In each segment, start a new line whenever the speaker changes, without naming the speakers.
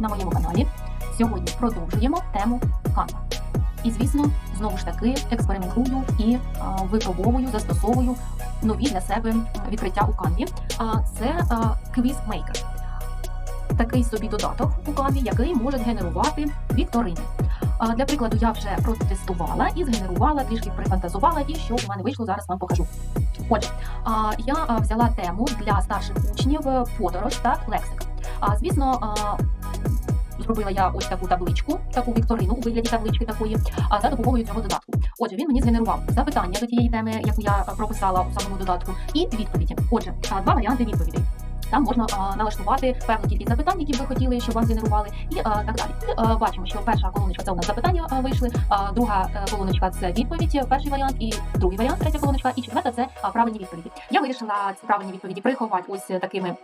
На моєму каналі. Сьогодні продовжуємо тему Canva. І, звісно, знову ж таки експериментую і а, випробовую, застосовую нові для себе відкриття у Canva. А, це Maker. Такий собі додаток у Canva, який може генерувати вікторини. А, Для прикладу, я вже протестувала і згенерувала, трішки прифантазувала, і що у мене вийшло, зараз вам покажу. Отже, я взяла тему для старших учнів е, подорож та лексика. А звісно, зробила я ось таку табличку, таку вікторину у вигляді таблички такої, а за допомогою цього додатку. Отже, він мені згенерував запитання до тієї теми, яку я прописала у самому додатку, і відповіді. Отже, два варіанти відповідей. Там можна а, налаштувати певну кількість запитань, які б ви хотіли, щоб вам згенерували, і а, так далі. І а, бачимо, що перша колоночка це у нас запитання а, вийшли, а друга е, колоночка це відповідь, перший варіант, і другий варіант, третя колоночка, і четверта це а, правильні відповіді. Я вирішила ці правильні відповіді приховати ось такими.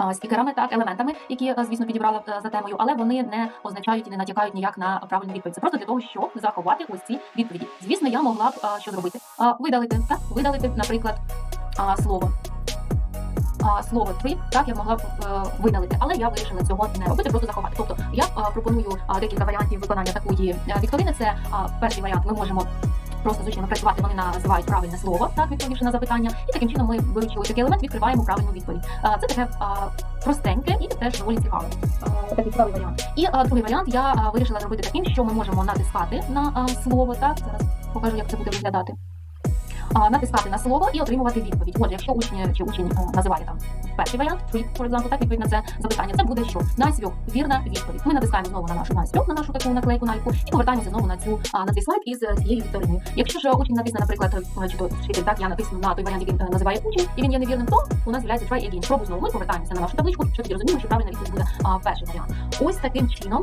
А, Стікерами, так, елементами, які, е, звісно, підібрала е, за темою, але вони не означають і не натякають ніяк на правильну відповідь. Це просто для того, щоб заховати ось ці відповіді. Звісно, я могла б що зробити? Видалити, так, видалити, наприклад, слово а, слово trip, так я могла б е, видалити, але я вирішила цього не робити, просто заховати. Тобто я пропоную декілька варіантів виконання такої е, вікторини. Це перший варіант. Ми можемо просто з працювати. Вони називають правильне слово, так відповівши на запитання, і таким чином ми вивчили такий елемент, відкриваємо правильну відповідь. Це таке простеньке і теж доволі цікаве. Такий цікавий варіант. І другий варіант я вирішила зробити таким, що ми можемо натискати на слово. Так зараз покажу, як це буде виглядати. Натискати на слово і отримувати відповідь. Отже, якщо учні чи учень називає там перший варіант, trip, for example, так відповідь на це запитання, це буде що? Найсвьок, вірна відповідь. Ми натискаємо знову на нашу найсвьок, на нашу таку наклейку нальку, і повертаємося знову на цю на цей слайд із е, цією вікториною. Якщо ж учень натисне, наприклад, е, чи то вчитель, так я натисну на той варіант, який е, називає учень, і він є невірним, то у нас з'являється try again. Спробуй знову. Ми повертаємося на нашу табличку, що тоді розуміємо, що правильна відповідь буде перший варіант. Ось таким чином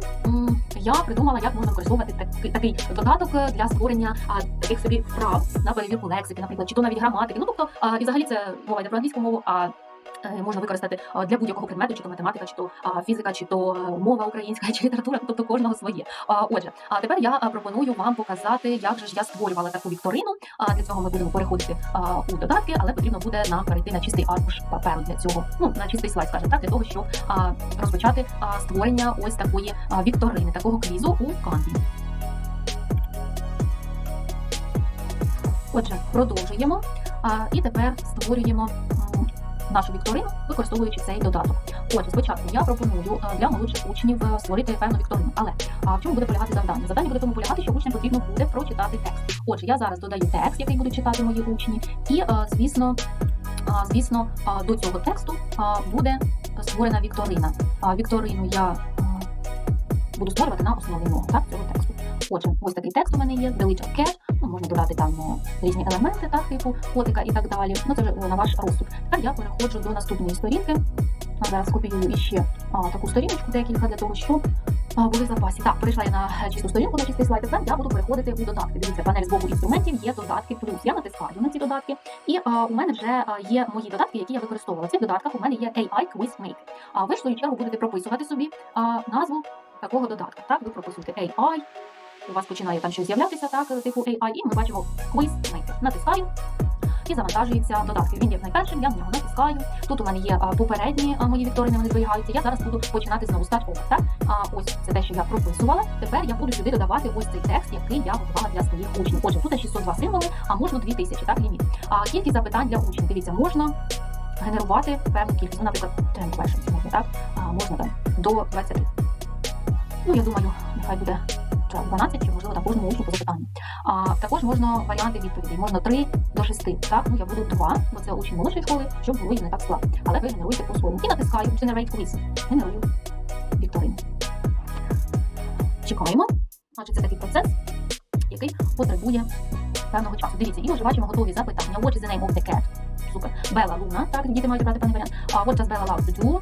я придумала, як можна використовувати такий, такий додаток е, для створення а, таких собі вправ на перевірку лексики, наприклад, чи то навіть граматики. Ну тобто, а, і взагалі це мова йде про англійську мову. а Можна використати для будь-якого предмету, чи то математика, чи то фізика, чи то е, мова українська, чи література, тобто кожного своє. Отже, а тепер я пропоную вам показати, як же ж я створювала таку вікторину. А для цього ми будемо переходити у додатки, але потрібно буде нам перейти на чистий аркуш паперу для цього. Ну на чистий слайд, скажімо так, для того, щоб розпочати створення ось такої вікторини, такого квізу у Canvі. Отже, продовжуємо. А, і тепер створюємо нашу вікторину, використовуючи цей додаток. Отже, спочатку я пропоную е, для молодших учнів е, створити певну вікторину. Але а, в чому буде полягати завдання? Завдання буде тому полягати, що учням потрібно буде прочитати текст. Отже, я зараз додаю текст, який будуть читати мої учні, і е, звісно. Звісно, до цього тексту буде створена вікторина. Вікторину я буду створювати на основі мого так, цього тексту. Отже, ось такий текст у мене є, Delete Cat, ну, можна додати там ну, різні елементи, так, типу котика і так далі. Ну, це вже е, на ваш розсуд. Тепер я переходжу до наступної сторінки. Зараз копіюю іще а, таку сторіночку декілька для того, щоб а, були в запасі. Так, перейшла я на е, чисту сторінку, на чистий слайд. Тепер я буду переходити у додатки. Дивіться, панель з боку інструментів є додатки плюс. Я натискаю на ці додатки, і а, у мене вже є мої додатки, які я використовувала. В цих додатках у мене є AI Quiz Make. А ви в свою чергу будете прописувати собі а, назву такого додатка. Так, ви прописуєте AI. У вас починає там щось з'являтися, так, типу AI, і ми бачимо Quiz Maker. Натискаю. І завантажується додатки. Він є найпершим, я на нього натискаю. Тут у мене є а, попередні а, мої вікторини, вони зберігаються. Я зараз буду починати знову over, так? А ось це те, що я прописувала. Тепер я буду сюди додавати ось цей текст, який я готувала для своїх учнів. Отже, тут 602 символи, а можна 2000, так, ліміт. А кількість запитань для учнів. Дивіться, можна генерувати певну кількість. Ну, наприклад, 10 questions можна, так? А можна там до 20. Ну, я думаю, нехай буде чи 12, чи можливо на кожному учню по запитанню. А також можна варіанти відповідей. Можна 3 до 6. Так, ну я буду 2, бо це учні молодшої школи, щоб було їм не так складно. Але ви генеруєте по-своєму. І натискаю Generate Quiz. Генерую вікторину. Чекаємо. Значить, це такий процес, який потребує певного часу. Дивіться, і вже бачимо готові запитання. What is the name of the cat? Супер. Бела Луна, так, діти мають брати певний варіант. А what does Bella love to do?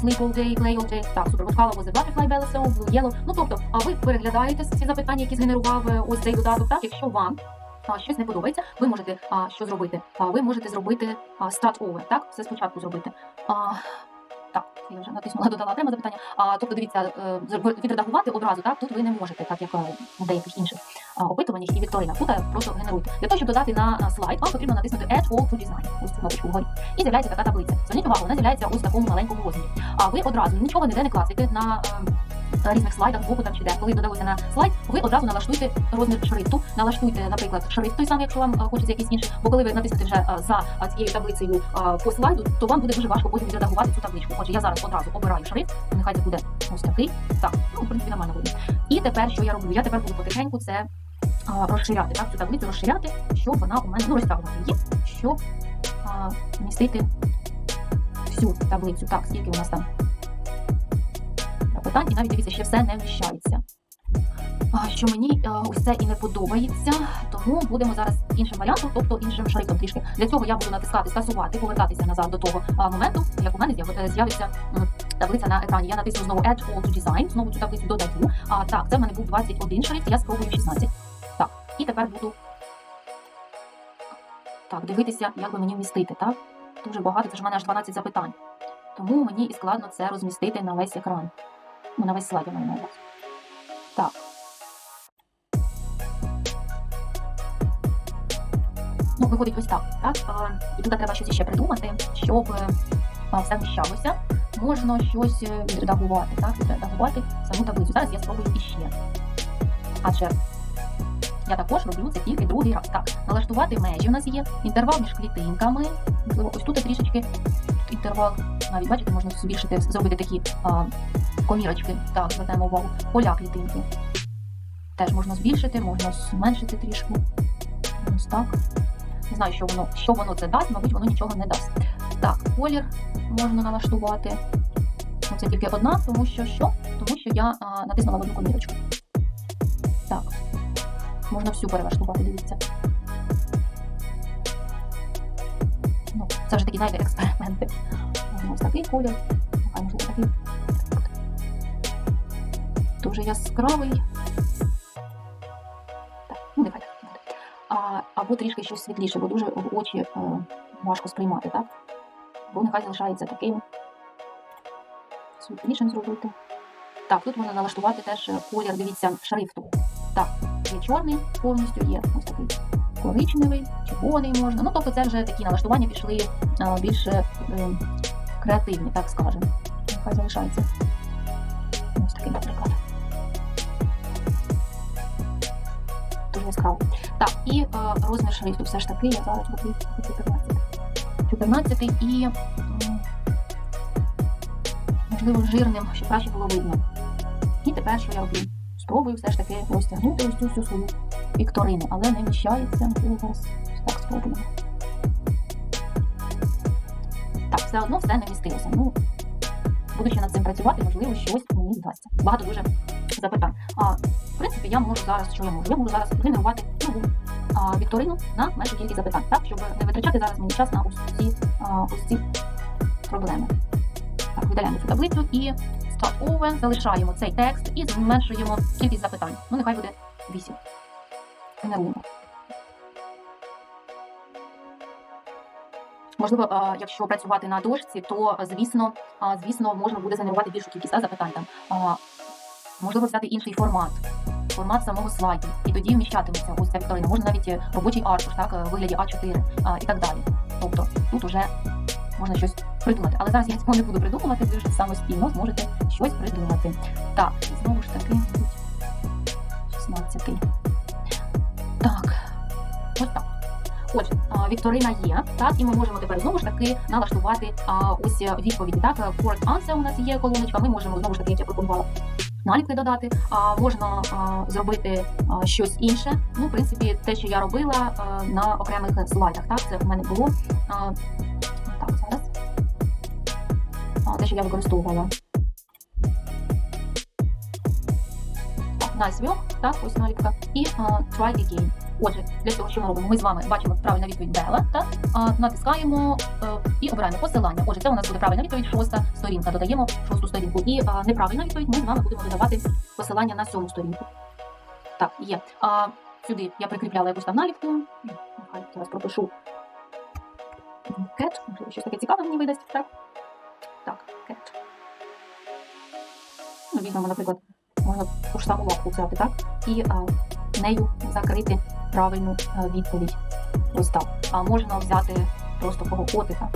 Sleep all day, play all day. Так, супер. Color was a butterfly Bella so Blue, yellow. Ну, тобто, а ви переглядаєте ці запитання, які згенерував е, ось цей додаток, так, якщо вам а, щось не подобається, ви можете а, що зробити? А, ви можете зробити а, start over, так? Все спочатку зробити. А, Так, я вже натиснула, додала окреме запитання. А, тобто, дивіться, е, відредагувати одразу, так, тут ви не можете, так як е, у деяких інших опитуваннях і Вікторія е, просто генеруйте. Для того, щоб додати на слайд, вам потрібно натиснути Add All to Design, ось цю кнопочку вгорі. І з'являється така таблиця. Зверніть увагу, вона з'являється ось в такому маленькому розмірі. А ви одразу нічого ніде не класите на е, різних слайдах, збоку там чи де. Коли додалося на слайд, ви одразу налаштуйте розмір шрифту, налаштуйте, наприклад, шрифт той самий, якщо вам е, хочеться якийсь інший. Бо коли ви натиснете вже е, за е, цією таблицею по слайду, то вам буде дуже важко потім відредагувати цю табличку. Отже, я зараз одразу обираю шрифт, нехай це буде ось такий. Так, ну в принципі нормально буде. І тепер що я роблю? Я тепер буду потихеньку це розширяти, так, цю таблицю розширяти, щоб вона у мене ну, розтягувати її, щоб а, вмістити всю таблицю. Так, скільки у нас там питань, і навіть дивіться, ще все не вміщається. Що мені ось це і не подобається, тому будемо зараз іншим варіантом, тобто іншим шрифтом трішки. Для цього я буду натискати скасувати, повертатися назад до того моменту, як у мене е, з'явиться таблиця на екрані. Я натисну знову Add All to Design, знову цю таблицю додаю. А так, це в мене був 21 шрифт, я спробую 16. Так, і тепер буду так, дивитися, як би мені вмістити, так? Дуже багато, це ж в мене аж 12 запитань. Тому мені і складно це розмістити на весь екран. Ну, на весь слайд я маю на увазі. Так. Ну, виходить ось так. так? А, і тут треба щось ще придумати, щоб а, все вміщалося. Можна щось відредагувати, так? Відредагувати саму таблицю. Зараз я спробую іще. Адже я також роблю це тільки другий раз. Так, налаштувати межі у нас є, інтервал між клітинками. Можливо, ось тут трішечки інтервал. Навіть бачите, можна збільшити, зробити такі а, комірочки. Так, звертаємо увагу. Поля клітинки. Теж можна збільшити, можна зменшити трішки. Ось так. Не знаю, що воно, що воно це дасть, мабуть, воно нічого не дасть. Так, колір можна налаштувати. Ну, Це тільки одна, тому що що? Тому що я а, натиснула одну комірочку. Так. Можна всю перелаштувати, дивіться. Ну, це вже такі, знаєте, експерименти. Ось такий колір. Нехай можливо такий. Дуже яскравий. Так, ну нехай так. А, або трішки щось світліше, бо дуже в очі е, важко сприймати, так? Бо нехай залишається таким. Світлішим зробити. Так, тут можна налаштувати теж е, колір, дивіться, шрифту. Так, є чорний повністю, є ось такий коричневий, червоний можна. Ну, тобто це вже такі налаштування пішли а, більш е, креативні, так скажемо. Нехай залишається. Яскраво. Так, і е, розмір шрифту все ж таки я зараз буду 14. 14 і можливо жирним, щоб краще було видно. І тепер що я роблю? Спробую все ж таки розтягнути ось цю свою вікторину, але не вміщається. Можливо, зараз так спробуємо. Так, все одно все не вмістилося. Ну, будучи над цим працювати, можливо, щось мені вдасться. Багато дуже запитань. Принципі, я можу зараз, що я можу? Я можу зараз генерувати нову а, вікторину на меншу кількість запитань, так, щоб не витрачати зараз мені час на ось ці, а, ось ці проблеми. Так, видаляємо цю таблицю і Start over, залишаємо цей текст і зменшуємо кількість запитань. Ну, нехай буде 8. Генеруємо. Можливо, якщо працювати на дошці, то звісно, звісно, можна буде генерувати більшу кількість запитань. Там. Можливо, взяти інший формат, формат самого слайду, і тоді вміщатиметься ось ця вікторина. Можна навіть е, робочий аркуш, так, е, в вигляді А4 а, і так далі. Тобто тут уже можна щось придумати. Але зараз я цього не буду придумувати, ви вже самостійно зможете щось придумати. Так, знову ж таки, мабуть, 16. Так, ось так. Отже, вікторина є, так, і ми можемо тепер знову ж таки налаштувати а, ось відповіді. Так, Correct answer у нас є колоночка, ми можемо знову ж таки, як я пропонувала, наліпки додати, а можна зробити щось інше. Ну, в принципі, те, що я робила на окремих слайдах. Так, це в мене було. Так, зараз. Те, що я використовувала. Так, nice work, так, ось наліпка. І а, try again. Отже, для цього, що ми робимо? Ми з вами бачимо правильну відповідь Бела, так? Натискаємо е, і обираємо посилання. Отже, це у нас буде правильна відповідь, шоста сторінка. Додаємо шосту сторінку. І а, неправильна відповідь ми з вами будемо додавати посилання на сьому сторінку. Так, є. А, сюди я прикріпляла якусь там наліпку. Нехай зараз пропишу. Кет, можливо, щось таке цікаве мені видасть, так? Так, catch. Ну, візьмемо, наприклад, можна ту ж саму лапку взяти, так? І а, нею закрити правильну відповідь. Ось так. А можна взяти просто того котика.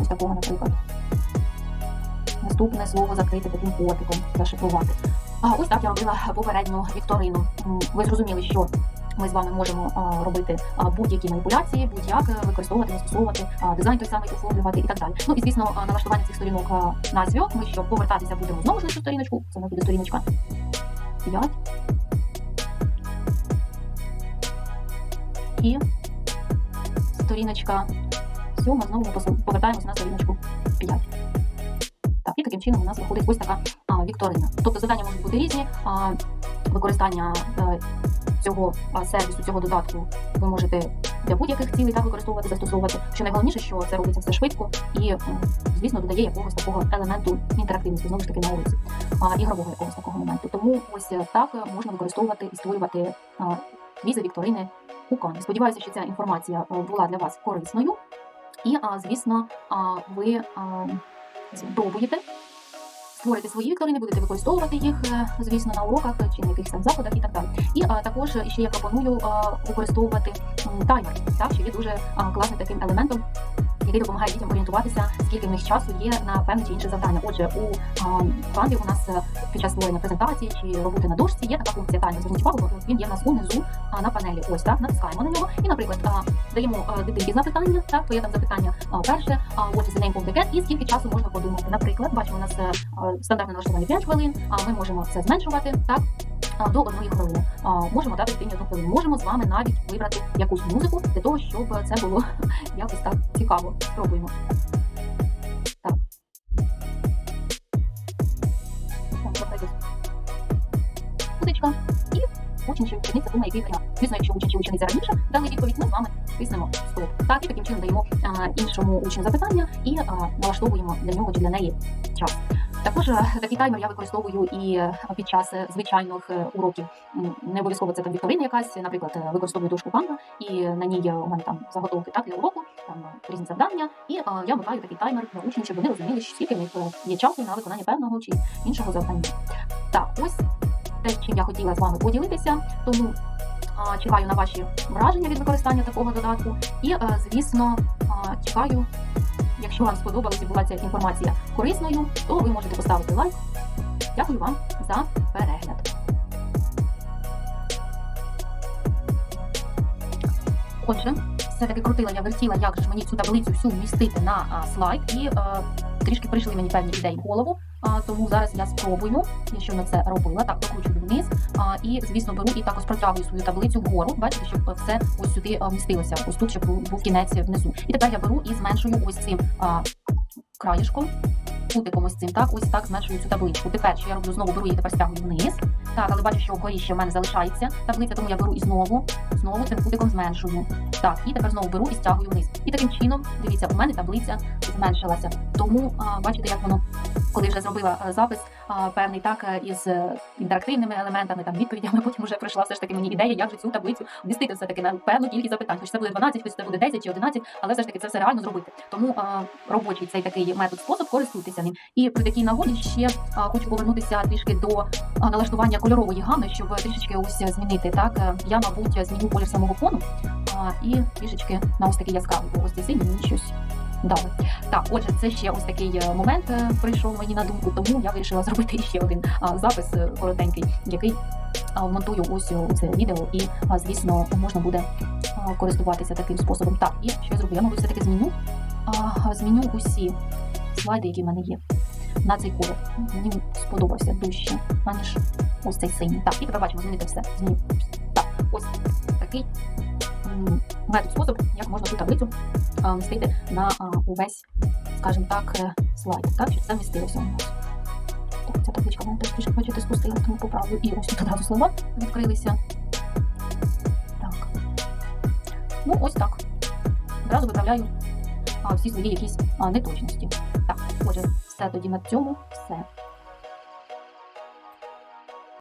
Ось такого, наприклад. Наступне слово закрити таким котиком, зашифрувати. А ось так я робила попередню вікторину. Ви зрозуміли, що ми з вами можемо робити будь-які маніпуляції, будь-як е, використовувати, застосовувати, дизайн той самий оформлювати і так далі. Ну і звісно, налаштування цих сторінок на зв'язок. Ми щоб повертатися будемо знову ж на цю сторіночку. Це буде сторіночка 5. І сторіночка 7, знову ми повертаємося на сторіночку 5. Так, і таким чином у нас виходить ось така а, вікторина. Тобто завдання можуть бути різні. А, використання е, цього а, сервісу, цього додатку ви можете для будь-яких цілей так використовувати, застосовувати. Що найголовніше, що це робиться все швидко і, звісно, додає якогось такого елементу інтерактивності, знову ж таки на вулиці, а, ігрового якогось такого моменту. Тому ось е, так е, можна використовувати і створювати а, візи вікторини у Сподіваюся, що ця інформація е, була для вас корисною. І, звісно, ви спробуєте створити свої вікторини, будете використовувати їх, е, звісно, на уроках чи на якихось там заходах і так далі. І також ще я пропоную використовувати таймер, так, що є дуже класним таким елементом. Який допомагає дітям орієнтуватися, скільки в них часу є на певне чи інше завдання. Отже, у Canvі у нас е, під час створення презентації чи роботи на дошці є така функція таймер. Зверніть увагу, він є в нас унизу на панелі. Ось так, натискаємо на нього. І, наприклад, даємо а, дитинці запитання, так, твоє там запитання перше, what is the name of the cat, і скільки часу можна подумати. Наприклад, бачимо, у нас е, стандартне налаштування 5 хвилин, а ми можемо це зменшувати, так, до одної хвилини. А, можемо дати дитині одну хвилину. Можемо з вами навіть вибрати якусь музику для того, щоб це було якось так цікаво. Спробуємо. Так. Музичка. І учень чи учениця думає, який варіант. Звісно, якщо учень чи учениця раніше дали відповідь, ми з вами тиснемо стоп. Так, і таким чином даємо а, іншому учню запитання і налаштовуємо для нього чи для неї час. Також е, такий таймер я використовую і е, під час е, звичайних уроків. Не обов'язково це там вікторина якась, наприклад, використовую дошку Canva, і на ній у мене там заготовки так для уроку, там різні завдання, і е, я вмикаю такий таймер на учнів, щоб вони розуміли, скільки в них є часу на виконання певного чи іншого завдання. Так, ось те, чим я хотіла з вами поділитися. Тому а, чекаю на ваші враження від використання такого додатку. І, звісно, а, чекаю, якщо вам сподобалася була ця інформація корисною, то ви можете поставити лайк. Дякую вам за перегляд. Отже, все-таки крутила я вертіла, як же мені цю таблицю всю вмістити на слайд, і е, трішки прийшли мені певні ідеї в голову. А, тому зараз я спробую, я щойно це робила, так прокручую вниз. А, і, звісно, беру і також протягую свою таблицю вгору. Бачите, щоб все ось сюди вмістилося. Ось тут, щоб був кінець внизу. І тепер я беру і зменшую ось цим а, краєшком. Кутиком ось цим, так, ось так зменшую цю табличку. Тепер, що я роблю, знову беру її тепер стягую вниз. Так, але бачу, що вгорі ще в мене залишається таблиця, тому я беру і знову, знову цим кутиком зменшую. Так, і тепер знову беру і стягую вниз. І таким чином, дивіться, у мене таблиця зменшилася. Тому а, бачите, як воно, коли вже зробила запис певний так е, із е, інтерактивними елементами, там відповідями, потім вже прийшла все ж таки мені ідея, як же цю таблицю вмістити все таки на певну кількість запитань. Хоч це буде 12, хоч це буде 10 чи 11, але все ж таки це все реально зробити. Тому робочий цей такий метод спосіб користуйтеся ним. І при такій нагоді ще хочу повернутися трішки до налаштування кольорової гами, щоб трішечки ось змінити. Так Е, я, мабуть, зміню колір самого фону і трішечки на ось такий яскравий, ось цей синій щось дали. Так, отже, це ще ось такий е, момент е, прийшов мені на думку, тому я вирішила зробити ще один запис е, коротенький, який а, вмонтую ось це відео, і звісно можна буде користуватися таким способом. Так, і що я зроблю? Я, мабуть, все таки зміню. Зміню усі слайди, які в мене є. На цей колір. Мені сподобався дужче, аніж ось цей синій. Так, і тепер бачимо, змінити все. Зміню. Так, ось такий метод спосіб, як можна цю таблицю а, на увесь, скажімо так, е, слайд, так, щоб це вмістилося у нас. Так, ця табличка в мене теж трішки бачите спустила, тому поправлю. І ось тут одразу слова відкрилися. Так. Ну, ось так. Одразу виправляю а, всі свої якісь а, неточності. Так, отже, все тоді на цьому все.